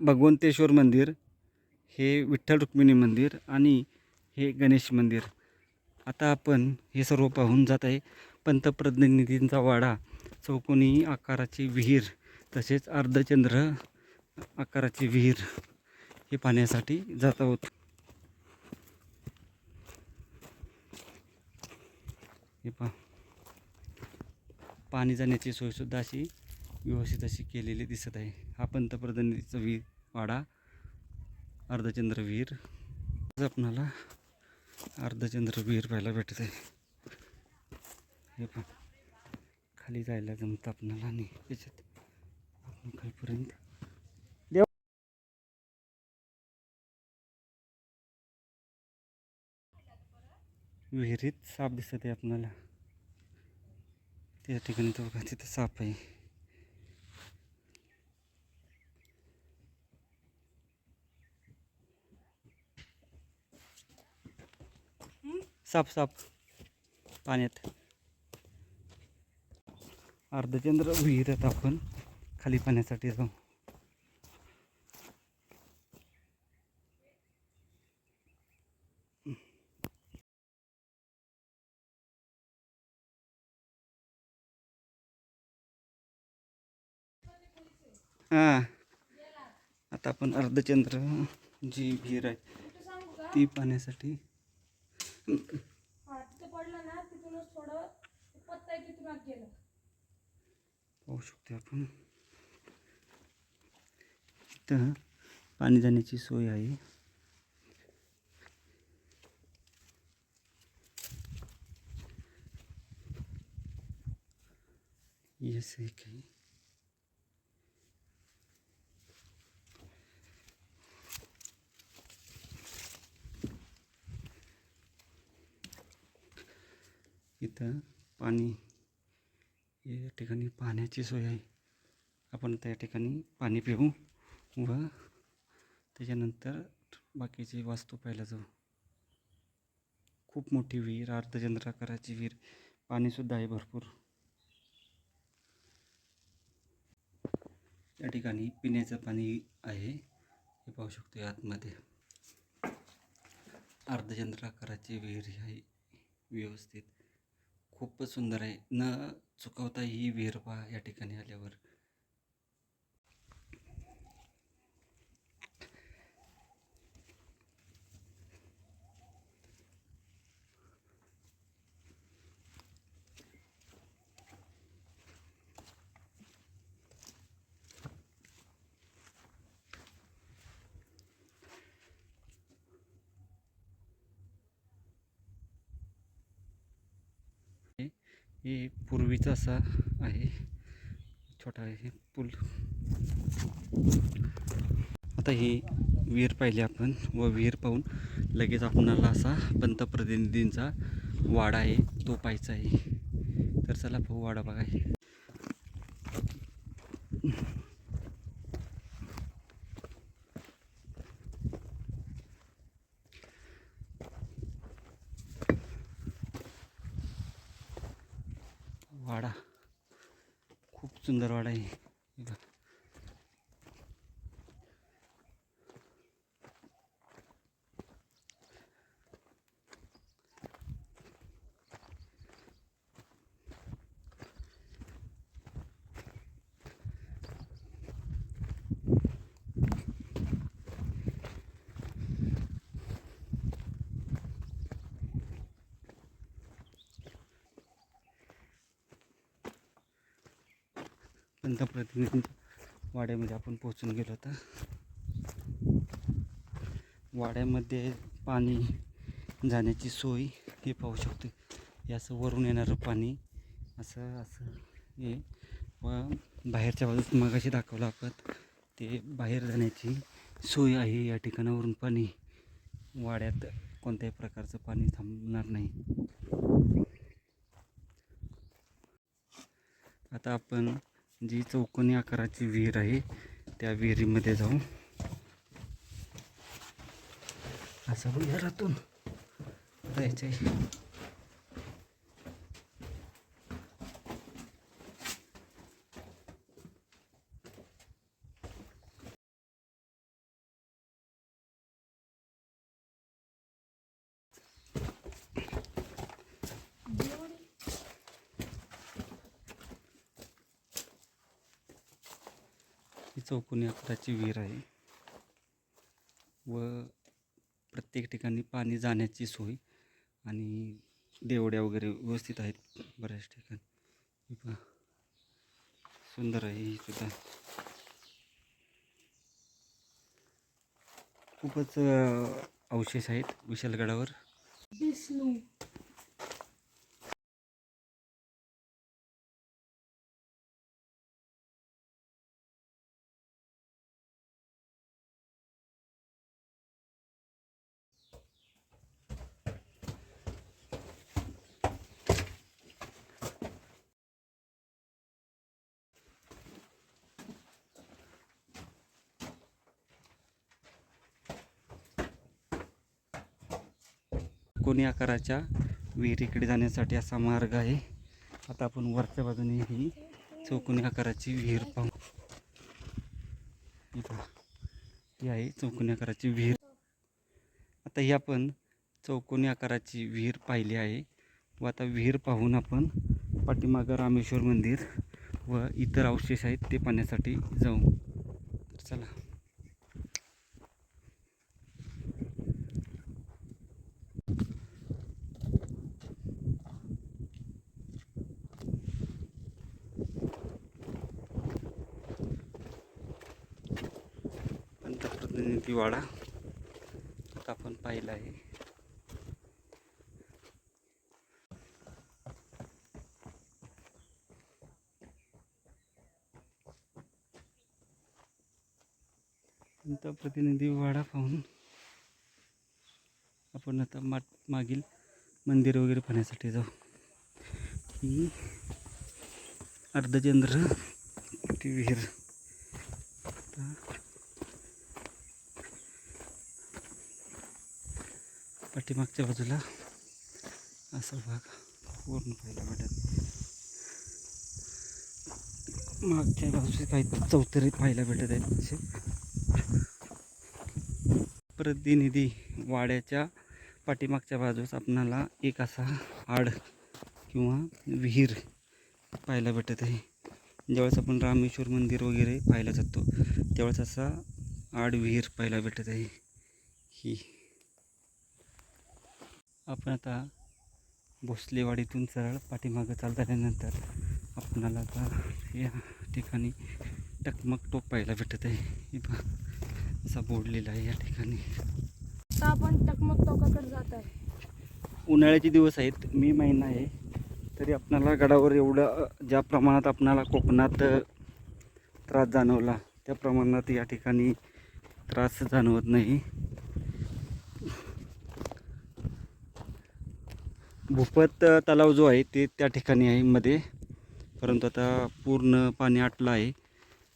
भगवंतेश्वर मंदिर हे विठ्ठल रुक्मिणी मंदिर आणि हे गणेश मंदिर. आता आपण हे सर्व पाहून जात आहे. पंतप्रतिनिधींचा वाडा चौकोनी आकाराची विहीर तसेच अर्धचंद्र आकाराची विहीर हे पाहण्यासाठी जात आहोत. हे पा पाणी जाण्याची सोयसुद्धा अशी व्यवस्थित अशी केलेली दिसत आहे. हा पंतप्रतिनिधीचा वीर वाडा अर्धचंद्र विहीर आपणाला अर्धचंद्र विहीर पाहायला भेटत आहे हे पण खाली जायला जमतं आपणाला आणि त्याच्यात आपण खालीपर्यंत विहिरीत साप दिसत आहे आपणाला. त्या ठिकाणी तो बघा तिथं साप आहे. साप साप पाण्यात अर्धचंद्र विहिरीत आपण. खाली पाण्यासाठी जाऊ. हाँ. आता आपण अर्धचंद्र जी विहीर आहे, ती पाण्यासाठी हा तिथं पडलं ना तिथूनच थोडं पत्ता आहे तिथून आत गेलं. पाहू शकतो आपण. इथं पाणी जाण्याची सोय आहे. येस आहे काही. इथं पाणी या ठिकाणी पाण्याची सोय आहे. आपण त्या ठिकाणी पाणी पिऊ व त्याच्यानंतर बाकीची वास्तू पाहायला जाऊ. खूप मोठी विहीर अर्धचंद्राकाराची विहीर पाणीसुद्धा आहे भरपूर. या ठिकाणी पिण्याचं पाणी आहे. हे पाहू शकतो आतमध्ये. अर्धचंद्राकाराची विहीर आहे व्यवस्थित. खूपच सुंदर आहे. न चुकवता ही विहीर पहा या ठिकाणी आल्यावर हे पूर्वीचा असा आहे. छोटा आहे पूल. आता ही विहीर पाहिली आपण व विहीर पाहून लगेच आपणाला असा पंतप्रतिनिधींचा वाडा आहे तो पाहायचा आहे. तर चला भाऊ वाडा बघा हे वाडा सुंदरवाडा सुंदर वाडा आहे. पंतप्रतिनिधींच्या वाड्यामध्ये आपण पोहोचून गेलो आता वाड्यामध्ये पाणी जाण्याची सोय हे पाहू शकतो हे असं वरून येणारं पाणी असं असं हे. व बाहेरच्या बाजूस मगाशी दाखवलं आपण. ते बाहेर जाण्याची सोय आहे. या ठिकाणावरून पाणी वाड्यात कोणत्याही प्रकारचं पाणी थांबणार नाही. आता आपण जी चौकोनी आकाराची विहीर आहे त्या विहिरीमध्ये जाऊ असं विहारातून जायचं आहे चौकोनी आकाराची विहीर आहे व प्रत्येक ठिकाणी पाणी जाण्याची सोय आणि देवड्या वगैरे व्यवस्थित आहेत बऱ्याच ठिकाणी. सुंदर आहे ही सुद्धा. खूपच अवशेष आहेत विशालगडावर. विष्णू. चौकोनी आकाराच्या विहिरीकडे जाण्यासाठी असा मार्ग आहे. आता आपण वरच्या बाजूने ही चौकोनी आकाराची विहीर पाहू. ही ही आहे चौकोनी आकाराची विहीर. आता ही आपण चौकोनी आकाराची विहीर पाहिली आहे व आता विहीर पाहून आपण पाठीमागं रामेश्वर मंदिर व इतर अवशेष आहेत ते पाहण्यासाठी जाऊ. तर चला. पंतप्रतिनिधी आता आपण पाहिला आहे. प्रतिनिधी वाडा पाहून आपण आता मा मागील मंदिर वगैरे पाहण्यासाठी जाऊ. ही अर्धचंद्र ती विहीर. आता पाठीमागच्या बाजूला असा भाग पूर्ण पाहायला भेटत मागच्या बाजूचे काही चौतरी पाहायला भेटत आहेत असे. प्रतिनिधी वाड्याच्या पाठीमागच्या बाजूस आपणाला एक असा आड किंवा विहीर पाहायला भेटत आहे. ज्यावेळेस आपण रामेश्वर मंदिर वगैरे पाहायला जातो त्यावेळेस असा आड विहीर पाहायला भेटत आहे. ही आपण आता भोसलेवाडीतून सरळ पाठीमागं चालत आल्यानंतर आपणाला आता या ठिकाणी टकमक टोक पाहायला भेटत आहे. हे असा बोर्डलेला आहे या ठिकाणी. आता आपण टकमक टोकाकडे जात आहे. उन्हाळ्याचे दिवस आहेत मे महिना आहे. तरी आपणाला गडावर एवढं ज्या प्रमाणात आपणाला कोकणात त्रास जाणवला त्या प्रमाणात या ठिकाणी त्रास जाणवत नाही. भूपत तलाव जो आहे ते त्या ठिकाणी आहे मध्ये. परंतु आता पूर्ण पाणी आटलं आहे.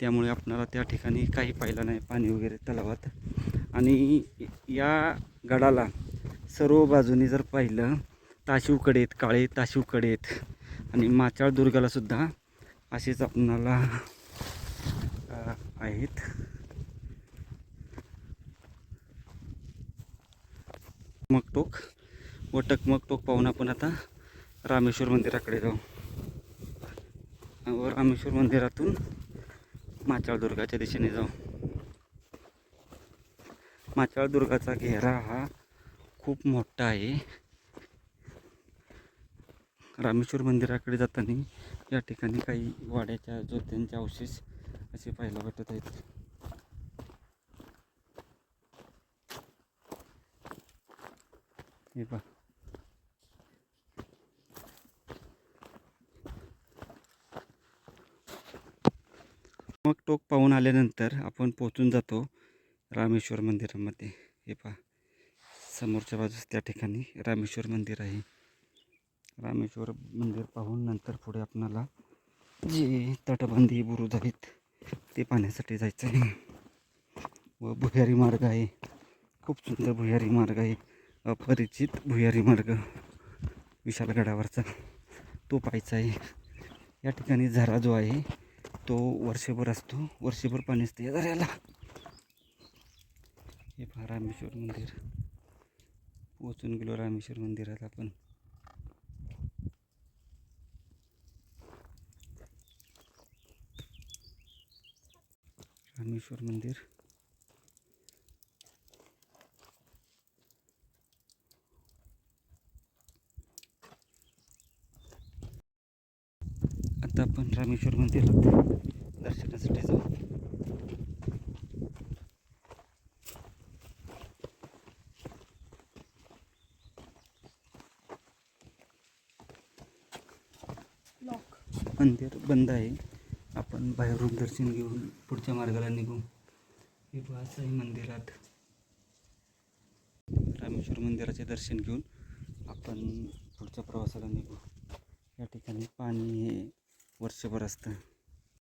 त्यामुळे आपणाला त्या ठिकाणी काही पाहिलं नाही पाणी वगैरे तलावात. आणि या गडाला सर्व बाजूने जर पाहिलं ताशिवकडे आहेत काळे ताशिवकडे आहेत. आणि माचाळ दुर्गालासुद्धा असेच आपणाला आहेत. आहेत मगटोक व टकमकटोक पाहून आपण आता रामेश्वर मंदिराकडे जाऊ. व रामेश्वर मंदिरातून माचाळदुर्गाच्या दिशेने जाऊ. माचाळदुर्गाचा घेरा हा खूप मोठा आहे. रामेश्वर मंदिराकडे जाताना या ठिकाणी काही वाड्याच्या जोत्यांचे अवशेष असे पाहायला भेटत आहेत. हे पहा. मग टोक पाहून आल्यानंतर आपण पोचून जातो रामेश्वर मंदिरामध्ये. हे पहा समोरच्या बाजूस त्या ठिकाणी रामेश्वर मंदिर आहे. रामेश्वर मंदिर पाहून नंतर पुढे आपणाला जे तटबंदी बुरुज आहेत ते पाहण्यासाठी जायचं आहे. व भुयारी मार्ग आहे. खूप सुंदर भुयारी मार्ग आहे. अपरिचित भुयारी मार्ग. विशालगडावरचा तो पाहायचा आहे. या ठिकाणी झरा जो आहे तो वर्षभर असतो. वर्षभर पाणी असतं या झऱ्याला हे पहा रामेश्वर मंदिर. पोचून गेलो रामेश्वर मंदिरात आपण. रामेश्वर मंदिर. आपण रामेश्वर मंदिरात दर्शनासाठी जाऊ. मंदिर बंद आहे. आपण बाहेरून दर्शन घेऊन पुढच्या मार्गाला निघू. हे आहे मंदिरात. रामेश्वर मंदिराचे दर्शन घेऊन आपण पुढच्या प्रवासाला निघू. या ठिकाणी पाणी हे वर्षभर असतं.